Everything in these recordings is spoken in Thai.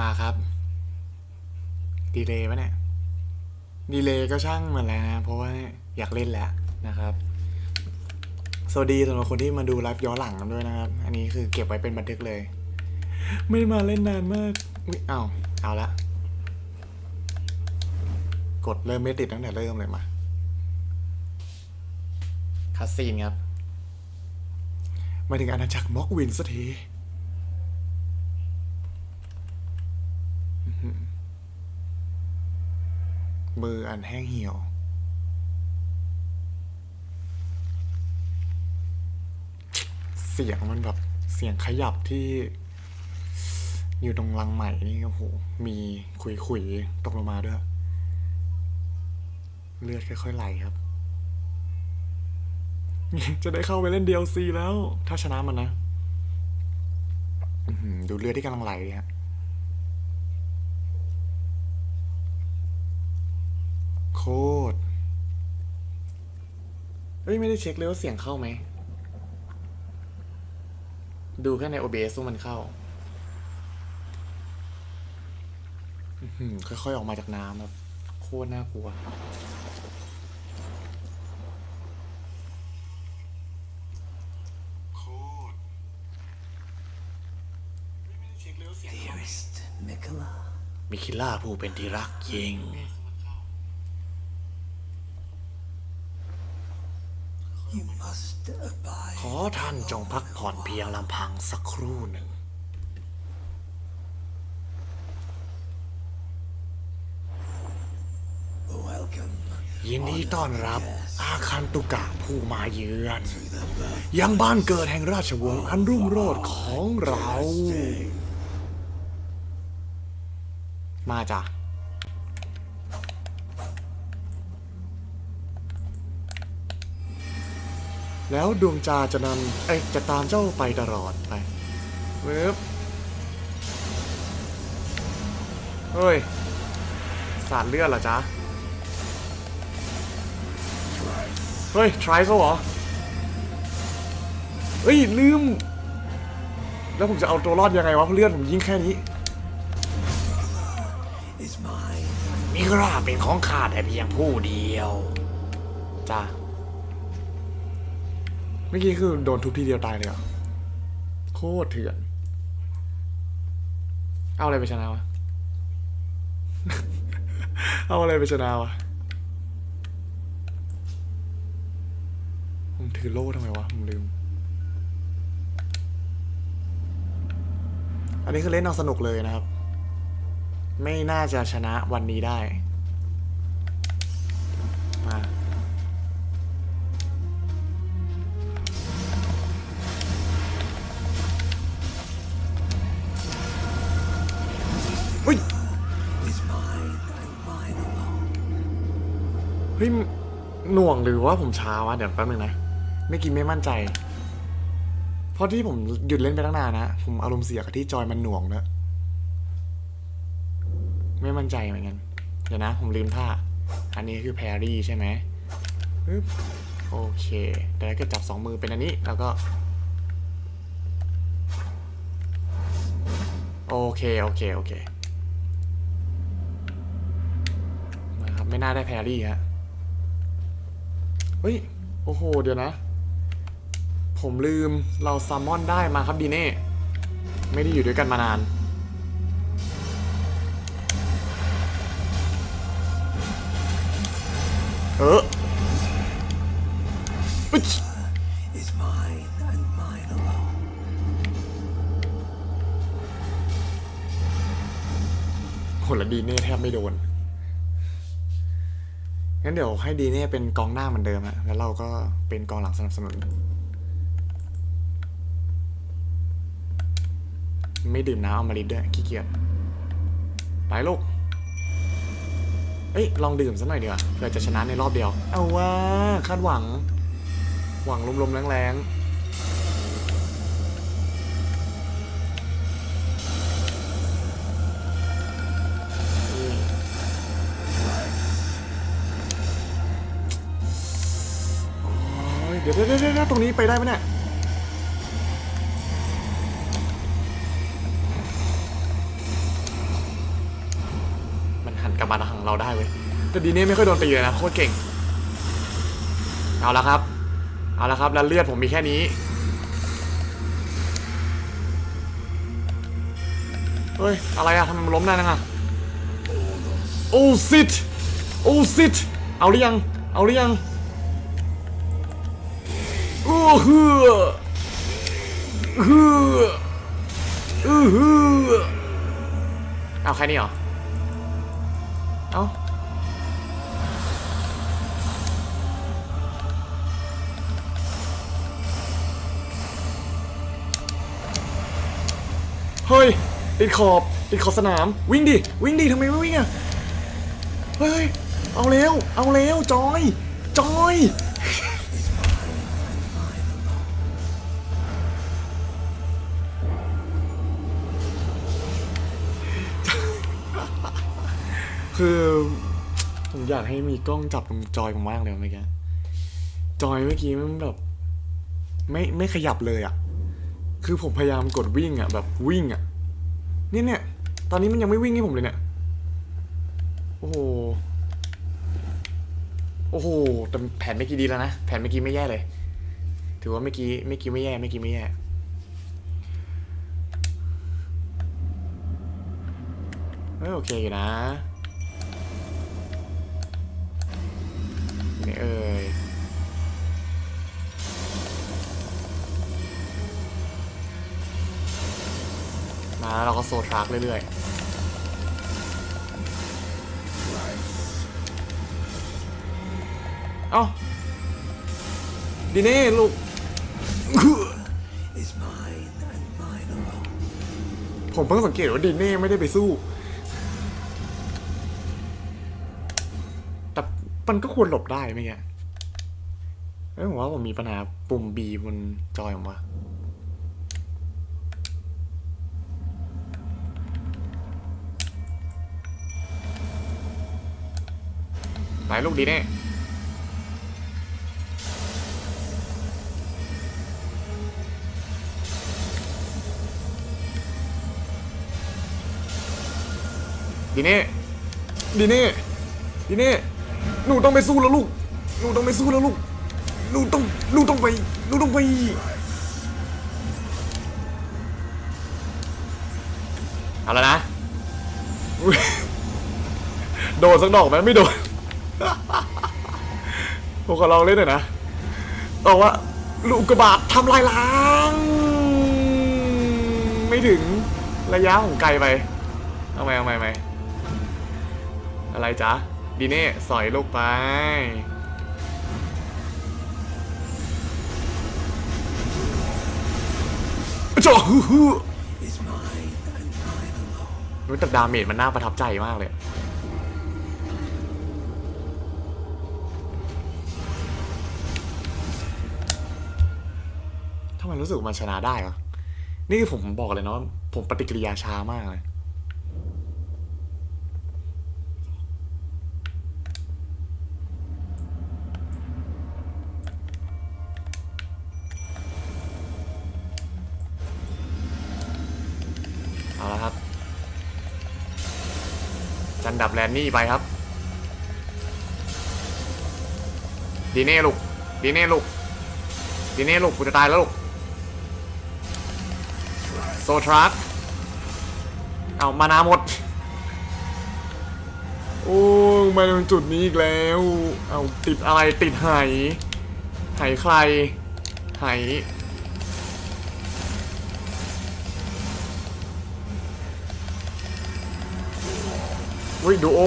มาครับ ดีเลย์ปะเนี่ย ดีเลย์ก็ช่างมันแล้วนะ เพราะว่าอยากเล่นแล้วนะครับ สวัสดีสำหรับคนที่มาดูไลฟ์ย้อนหลังกันด้วยนะครับ อันนี้คือเก็บไว้เป็นบันทึกเลย ไม่มาเล่นนานมากอุ๊ยอ้าวเอาละ กดเริ่มไม่ติดตั้งแต่เริ่มเลยมาคัสซีนครับ มาถึงอาณาจักรม็อกวินสักทีอื้อหือ มืออันแห้งเหี่ยว เสียงมันแบบเสียงขยับที่อยู่ตรงรังใหม่นี่โอ้โห มีขุยขุยๆตกลงมาด้วย เลือดค่อยๆไหลครับ จะได้เข้าไปเล่น DLC แล้ว ถ้าชนะมันนะ ดูเลือดที่กำลังไหลฮะโค ตรเอ้ยไม่ได้เช็คเลยว่าเสียงเข้าไหม ดูแค่ใน OBS ว่ามันเข้าอื้อหือค่อยๆ ออกมาจากน้ำแบบโคตรน่ากลัว โคตรไม่ได้เช็คเลยว่าเสียงเข้าไหม Dearest Mikola, มิคิล่าผู้เป็นที่รักยิง ขอท่านจงพักผ่อนเพียงลำพังสักครู่หนึ่ง Welcome ยินดีต้อนรับ อาคันตุกะผู้มาเยือน ยังบ้านเกิดแห่งราชวงศ์อันรุ่งโรจน์ของเรา มาจ้ะ แล้วดวงจาจะนำเอ้จะตามเจ้าไปตลอดไปเว็บเฮ้ย สาดเลือดเหรอจ๊ะ เฮ้ย ทริเขาเหรอ เฮ้ย ลืม แล้วผมจะเอาตัวรอดยังไงวะเพราะเลือดผมยิงแค่นี้มิกราเป็นของข้าแต่เพียงผู้เดียว จ้า มื่อกี้คือโดนทุบทีเดียวตายเลยเหรอโคตรเถื่อน เอาอะไรไปชนะวะ เอาอะไรไปชนะวะผมถือโล่ทำไมวะ ผมลืม อันนี้คือเล่นเอาสนุกเลยนะครับ ไม่น่าจะชนะวันนี้ได้ มา หน่วงหรือว่าผมช้าวะเดี๋ยวแป๊บนึงนะไม่กินไม่มั่นใจ เพราะที่ผมหยุดเล่นไปตั้งนานนะผมอารมณ์เสียกับที่จอยมันหน่วงเนอะไม่มั่นใจเหมือนกันเดี๋ยวนะ ผมลืมท่า อันนี้คือแพรรี่ใช่ไหมปึ๊บโอเคแต่ถ้าเกิดจับสองมือเป็นอันนี้แล้วก็ โอเค โอเค โอเคมาครับ ไม่น่าได้แพรรี่ฮะ เฮ้ย โอ้โห เดี๋ยวนะ ผมลืมเราซัมมอนได้มาครับดีเน่ ไม่ได้อยู่ด้วยกันมานาน เอออุ๊ย Is mine and mine alone. โหแล้วดีเน่แทบไม่โดน งั้นเดี๋ยวให้ดีเนี่ยเป็นกองหน้าเหมือนเดิมฮะแล้วเราก็เป็นกองหลังสนับสนุน ไม่ดื่มน้ำอมฤตด้วยขี้เกียจไปลูกเอ้ยลองดื่มสักหน่อยดีกว่าเพื่อจะชนะในรอบเดียว เอาว่าคาดหวัง หวังลมๆแรงๆ เดี๋ยวเดี๋ยวเดี๋ยวเดี๋ยวตรงนี้ไปได้ไหมเนี่ยโลับมาทางเราได้เว้ยแต่ดีเน่ไม่ค่อยโดนตีเลยนะโคตรเก่ง เอาละครับ เอาละครับแล้วเลือดผมมีแค่นี้เฮ้ย อะไรอะทำไมมันล้มได้นังอะโอ้ซิตโอ้ซิตเอาหรือยัง เอาหรือยังโอ้ ฮือฮืออือฮือเอาแค่นี้เหรอ เอาเฮ้ยติดขอบติดขอบสนาม วิ่งดิ วิ่งดิทำไมไม่วิ่งอะเฮ้ย เอาเร็วเอาเร็วจอย จอย คือผมอยากให้มีกล้องจับตรงจอยผมมากเลยเมื่อกี้จอยเมื่อกี้มันแบบ ไม่ไม่ขยับเลยอะ่ะ คือผมพยายามกดวิ่งอะ่ะ แบบวิ่งอะ่ะเนี่ยเนี่ยตอนนี้มันยังไม่วิ่งให้ผมเลยเนี่ยโอ้โหโอ้โหแต่แผนเมื่อกี้ดีแล้วนะแผนเมื่อกี้ไม่แย่เลย ถือว่าเมื่อกี้เมื่อกี้ไม่แย่เมื่อกี้ไม่แย่เออโอเคอยู่นะ ไม่เอ่ยมาแล้วเราก็โซทรักเรื่อยๆ เอ้าดีเน่ลูก is mine and mine alone. ผมเพิ่งสังเกตว่าดีเน่ไม่ได้ไปสู้ มันก็ควรหลบได้ไหมเงี้ยเอ้ยผมว่าผมมีปัญหาปุ่มบีบนจอยผมว่าไปลูกดีเน่ดีเน่ดีเน่ดีเน่ หนูต้องไปสู้แล้วลูก หนูต้องไปสู้แล้วลูก หนูต้อง หนูต้องไป หนูต้องไป เอาแล้วนะอุ๊ยโดนสักดอกไหมไม่โดน ผมขอลองเล่นหน่อยนะบอกว่า ลูกกระบาดทำลายล้าง ไม่ถึงระยะของไกลไป เอาไหมเอาไหมเอาไหมอะไรจ๊ะ ดีเน่สอยลูกไป โจ้ฮู้ฮู้รู้แต่ดาเมจมันน่าประทับใจมากเลย ทำไมรู้สึกมันชนะได้วะนี่คือผมบอกเลยเนาะผมปฏิกิริยาช้ามากเลย เอาละครับ จั นดับแลนนี่ไปครับ ดีเน่ลูก ดีเน่ลูก ดีเน่ลูกกูจะตายแล้วลูก โซทรัคเอามานาหมด โอ้มาถึงจุดนี้อีกแล้ว เอาติดอะไรติดไหไหใครไห อุ้ยดูโอ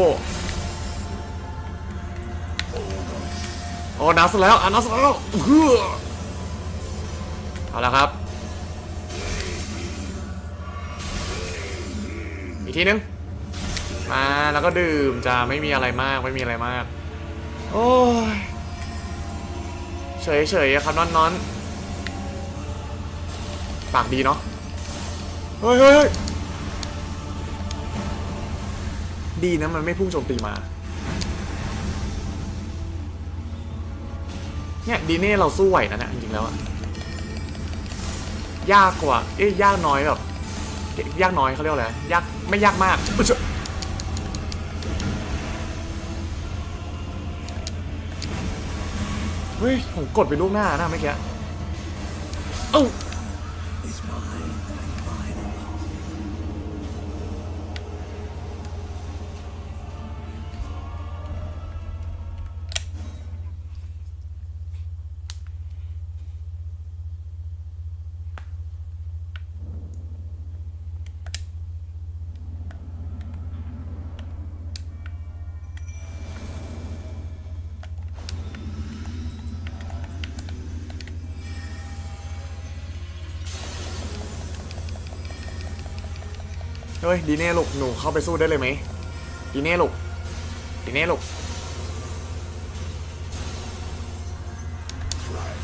โอ้นัสแล้วอันนัสแล้วเฮ้อเอาละครับ อีกทีนึง มาแล้วก็ดื่มจะไม่มีอะไรมากไม่มีอะไรมาก โอ้ยเฉยเฉยๆครับนอนนอนปากดีเนาะเฮ้ยเฮ้ย ดีนะมันไม่พุ่งโจมตีมา เนี่ยดีเน่เราสู้ไหวนะเนี่ยจริงๆแล้วอะยากกว่า เอ้ยยากน้อยแบบ ยากน้อยเขาเรียกอะไรยากไม่ยากมากเฮ้ยผมกดไปลูกหน้านะไมื่อกี้เอ้า ฮ้ยดีเน่ลูกหนูเข้าไปสู้ได้เลยไหมดีเน่ลูกดีเน่ลูก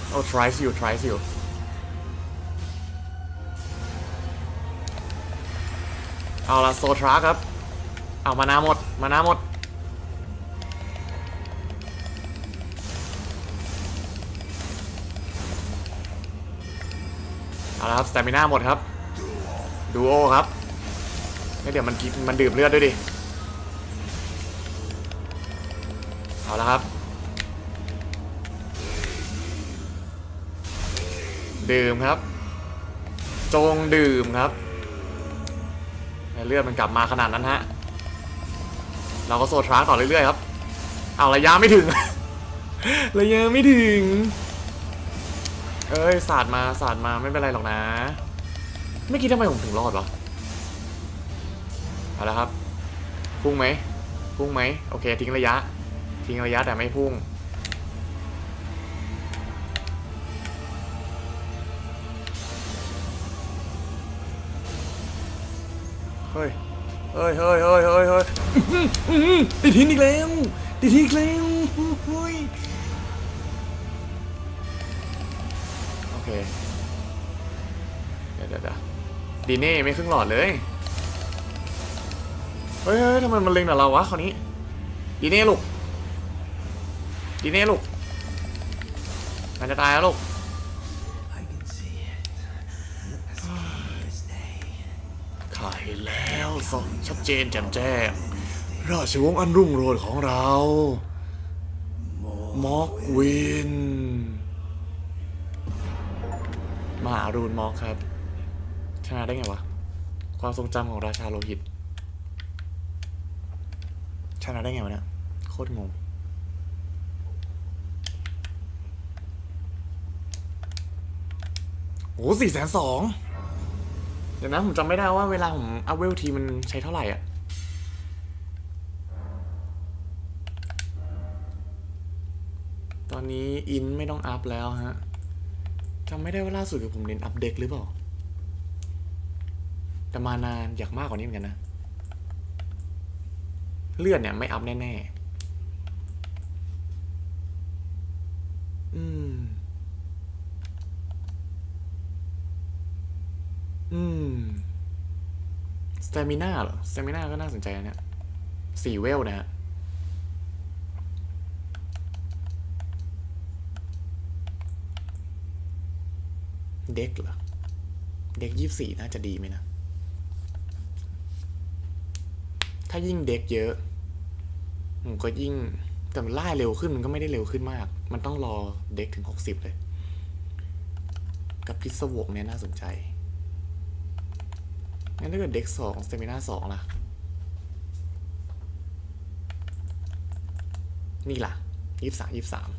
โอ้ tries you tries you เอาละโซทราครับ เอามานาหมด มานาหมด เอาละครับสเตมิน่าหมดครับ ดูโอครับ แล้เดี๋ยวมันกินมันดื่มเลือดด้วยดิ เอาละครับ ดื่มครับ จงดื่มครับเลือดมันกลับมาขนาดนั้นฮะ เราก็โซทราต่อเรื่อยๆครับ เอาระยะไม่ถึง ระยะไม่ถึง เอ้ยสาดมาสาดมาไม่เป็นไรหรอกนะ เมื่อกี้ทำไมผมถึงรอดวะ เอาละครับ พุ่งไหม พุ่งไหม โอเค ทิ้งระยะ ทิ้งระยะแต่ไม่พุ่ง เฮ้ย เฮ้ยเฮ้ยเฮ้ยเฮ้ยเฮ้ยติดหินอีกแล้วติดหินอีกแล้วเฮ้ยโอเคเดี๋ยวเดี๋ยวเดี๋ยวดีเน่ไม่ครึ่งหลอดเลย เฮ้ยเฮ้ยทำไมมันเล็งแต่เราวะคราวนี้ ดีเน่ลูก ดีเน่ลูก มันจะตายแล้วลูก I can see it as clear as day. ข้าเห็นแล้วสองชัดเจนแจ่มแจ้ง ราชวงศ์อันรุ่งโรจน์ของเรา มอกวินมหารูนมอกครับชนะได้ไงวะ ความทรงจำของราชาโลหิต ชนะได้ไงวะเนี่ยโคตรงงโอ้สี่แสนสองเดี๋ยวนะผมจำไม่ได้ว่าเวลาผมอัพเวลทีมันใช้เท่าไหร่อะตอนนี้อินไม่ต้องอัพแล้วฮะจำไม่ได้ว่าล่าสุดคือผมเน้นอัพเด็กหรือเปล่า แต่มานานอยากมากกว่านี้เหมือนกันนะ เลือดเนี่ยไม่อัพแน่ๆ อืม อืมสเตมิน่าเหรอสเตมิน่าก็น่าสนใจนะเนี่ยสี่เวลนะฮะเด็กเหรอ เด็กยี่สี่น่าจะดีไหมนะ ถ้ายิ่งเด็กเยอะผมก็ยิ่งแต่มันล่าเร็วขึ้นมันก็ไม่ได้เร็วขึ้นมาก มันต้องรอเด็กถึงหกสิบเลย กับพิศวงเนี่ยน่าสนใจงั้นถ้าเกิดเด็กสองสเตมิน่าสองล่ะ นี่ล่ะยี่สามยี่สาม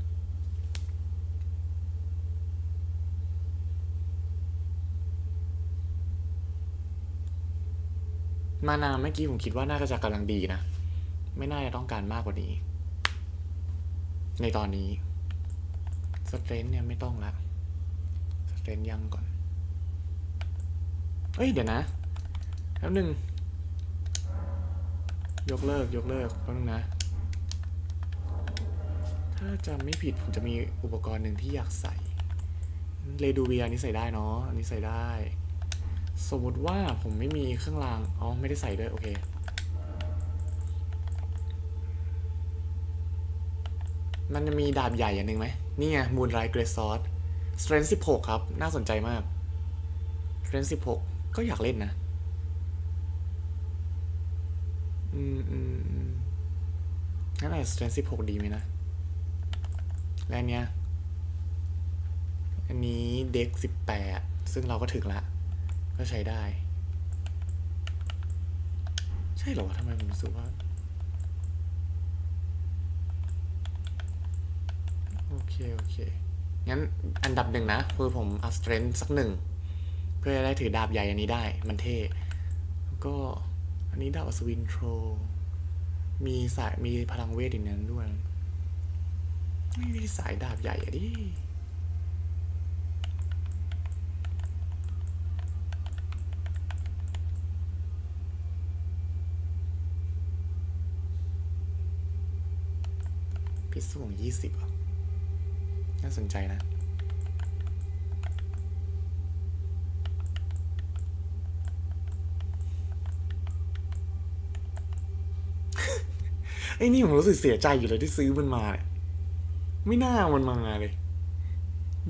มานาเมื่อกี้ผมคิดว่าน่าจะกำลังดีนะ ไม่น่าจะต้องการมากกว่านี้ ในตอนนี้สเตรนเนี่ยไม่ต้องละสเตรนยังก่อน เอ้ยเดี๋ยวนะแป๊บหนึ่งยกเลิกยกเลิกแป๊บนึงนะ ถ้าจำไม่ผิดผมจะมีอุปกรณ์หนึ่งที่อยากใส่เรดูเวียนนี้ใส่ได้เนาะอันนี้ใส่ได้ สมมติว่าผมไม่มีเครื่องราง อ๋อ ไม่ได้ใส่ด้วย โอเค มันจะมีดาบใหญ่อันหนึ่งไหม นี่ไง มูนไรเกรซอสสเตรนสิบหกครับ น่าสนใจมากสเตรนสิบหกก็อยากเล่นนะ อืมอืมอืมงั้นอาจสเตรนสิบหกดีไหมนะ และเนี้ย อันนี้เด็กสิบแปดซึ่งเราก็ถึงละ ก็ใช้ได้ ใช่เหรอทำไมผมรู้สึกว่าโอเค โอเค งั้นอันดับหนึ่งนะ คือผมอัพสเตรนสักหนึ่ง เพื่อจะได้ถือดาบใหญ่อันนี้ได้ มันเท่แล้วก็อันนี้ดาบอัศวินโทร มีสายมีพลังเวทอีกนั้นด้วย ไม่มีสายดาบใหญ่อะดิ พิษส่งยี่สิบน่าสนใจนะ ไอ้นี่ผมรู้สึกเสียใจอยู่เลยที่ซื้อมันมาเนี่ยไม่น่ามันมาเลย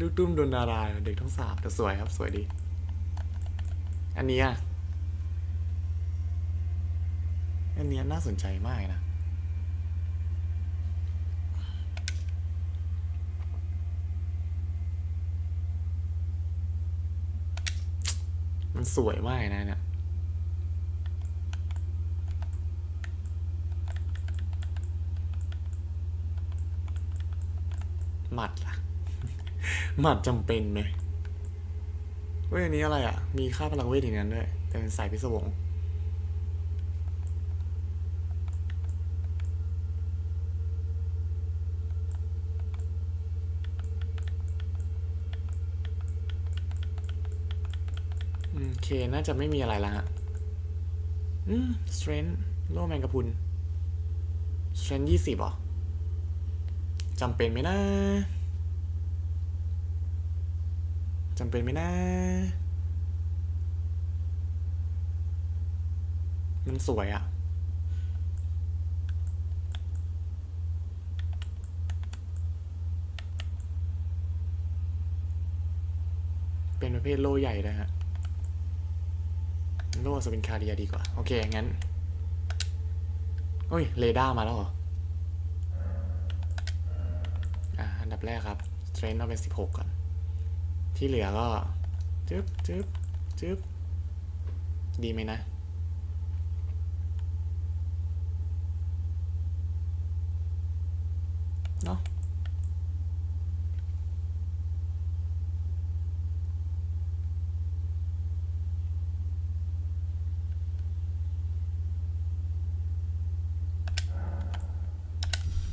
ดูตุ้มโดนดาราเด็กทั้งสามแต่สวยครับ สวยดี อันนี้ยอันนี้น่าสนใจมากนะ สวยมากนะเนี่ยหมัดล่ะหมัดจำเป็นไหมเว้ยอันนี้อะไรอะ มีค่าพลังเวทอีกนั้นด้วย แต่เป็นสายพิศวง อืมโอ เค น่าจะไม่มีอะไรละฮะ อืม strength โล่แมงกะพุน strength ยี่สิบหรอจำเป็นไหมนะจำเป็นไหมนะ มันสวยอะเป็นประเภทโลใหญ่นะฮะ โล่สวินคาเรียดีกว่า โอเค งั้นโอ้ย เรดาร์มาแล้วเหรอ อะอันดับแรกครับเทรนเอาเป็นสิบหกก่อน ที่เหลือก็จึ๊บจึ๊บจึ๊บดีไหมนะเนาะ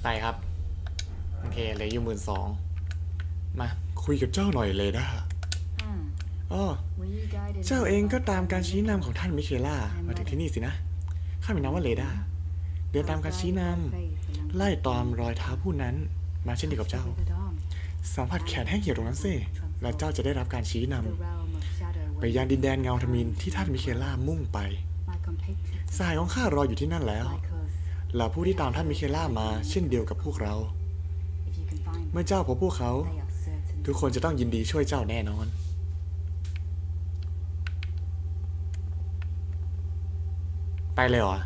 ไปครับ โอเคเหลืออยู่หมื่นสองมาคุยกับเจ้าหน่อยเลยด้า Hmm. อ้อ Were you guided เจ้าเองก็ตามการชี้ by นำของท่านมิเคล่ามาถึงที่นี่สินะ ข้ามีนามว่าเลดาเดินตามการชี้นำไล่ตามรอยเท้าผู้นั้น มาเช่นเดียวกับเจ้า สัมผัสแขนแห้งเหี่ยวตรงนั้นสิแล้วเจ้าจะได้รับการชี้นำไปยังดินแดนเงาทมินที่ท่านมิเคล่ามุ่งไปสหายของข้ารออยู่ที่นั่นแล้ว เหล่าผู้ที่ตามท่านมิเคล่ามา เช่นเดียวกับพวกเรา เมื่อเจ้าพบพวกเขา ทุกคนจะต้องยินดีช่วยเจ้าแน่นอน ไปเลยเหรอ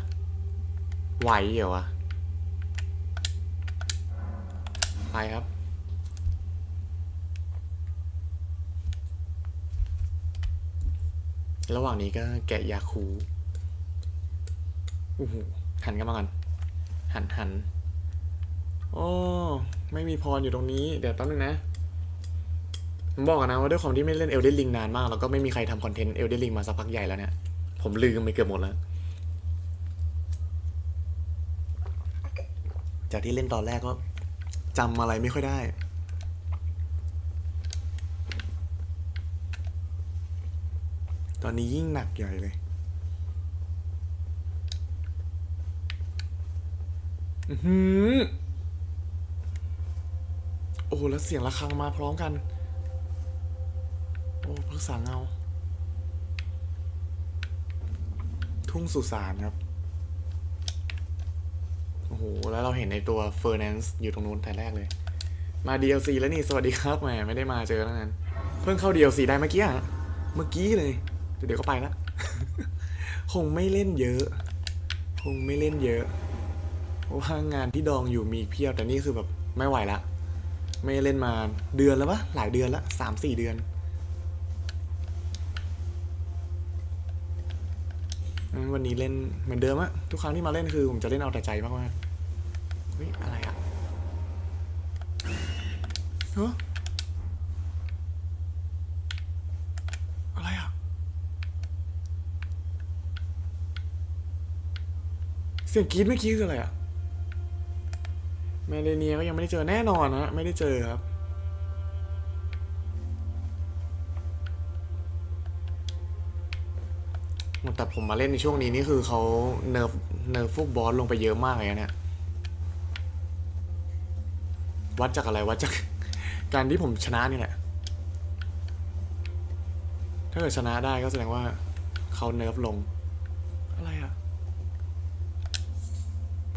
ไหวเหรอวะ ไปครับระหว่างนี้ก็แกะยาคูอู้หูหันกันมาก่อน หันหันโอ้ไม่มีพรอยู่ตรงนี้ เดี๋ยวแป๊บนึงนะผมบอกกันนะว่าด้วยความที่ไม่เล่นเอลเดนลิงนานมาก แล้วก็ไม่มีใครทำคอนเทนต์เอลเดนลิงมาสักพักใหญ่แล้วเนี่ย ผมลืมไปเกือบหมดแล้ว จากที่เล่นตอนแรกก็จำอะไรไม่ค่อยได้ ตอนนี้ยิ่งหนักใหญ่เลย อือหือโอ้โหแล้วเสียงระฆังมาพร้อมกัน โอ้พฤกษาเงา ทุ่งสุสานครับ โอ้โห แล้วเราเห็นในตัวเฟอร์นันซ์อยู่ตรงนู้นแต่แรกเลย มา DLC แล้วนี่ สวัสดีครับแหมไม่ได้มาเจอแล้วนั้น เพิ่งเข้า DLC ได้เมื่อกี้อะเมื่อกี้เลย เดี๋ยวก็ไปละ คงไม่เล่นเยอะ คงไม่เล่นเยอะ เพราะว่างานที่ดองอยู่มีเพียบแต่นี่คือแบบไม่ไหวละ ไม่เล่นมาเดือนแล้วปะหลายเดือนล้วสามสี่เดือนวันนี้เล่นเหมือนเดิมอะทุกครั้งที่มาเล่นคือผมจะเล่นเอาแต่ใจมากๆเฮ้ยอะไรอะเฮ้ออะไรอะเสียงกรี๊ดเมื่อกี้คืออะไรอะ แมเลเนียก็ยังไม่ได้เจอแน่นอนนะไม่ได้เจอครับแต่ผมมาเล่นในช่วงนี้นี่คือเขาเนิร์ฟเนิร์ฟพวกบอสลงไปเยอะมากเลยนะเนี่ยวัดจากอะไรวัดจากการที่ผมชนะนี่แหละถ้าเกิดชนะได้ก็แสดงว่าเขาเนิร์ฟลง อะไรอะ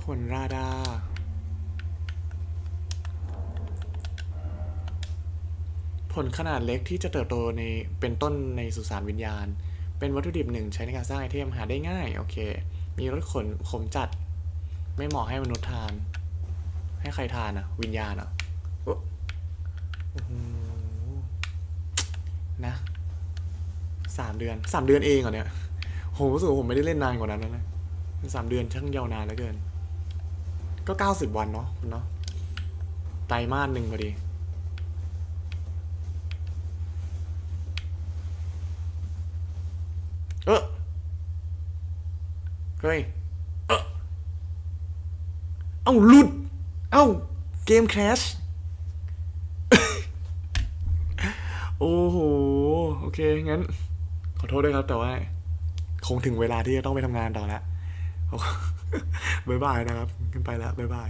ผลราดาผ ลขนาดเล็กที่จะเติบโตในเป็นต้นในสุสานวิญญาณ เป็นวัตถุดิบหนึ่งใช้ในการสร้างไอเทมหาได้ง่าย โอเค มีรสขนขมจัด ไม่เหมาะให้มนุษย์ทาน ให้ใครทานอะวิญญาณอะโอ้โหนะสามเดือนสามเดือนเองเหรอเนี่ยโหรู้สึกผมไม่ได้เล่นนานกว่านั้นแล้วนะสามเดือนช่างยาวนานเหลือเกิน ก็เก้าสิบวันเนาะเนาะไตรมาสหนึ่งพอดี เออเฮ้ย เออเอ้าหลุด เอ้า เกมแครชโอ้โห โอเค งั้น ขอโทษด้วยครับ แต่ว่า คงถึงเวลาที่จะต้องไปทำงานต่อแล้วบ๊ายบายนะครับ ขึ้นไปแล้วบ๊ายบาย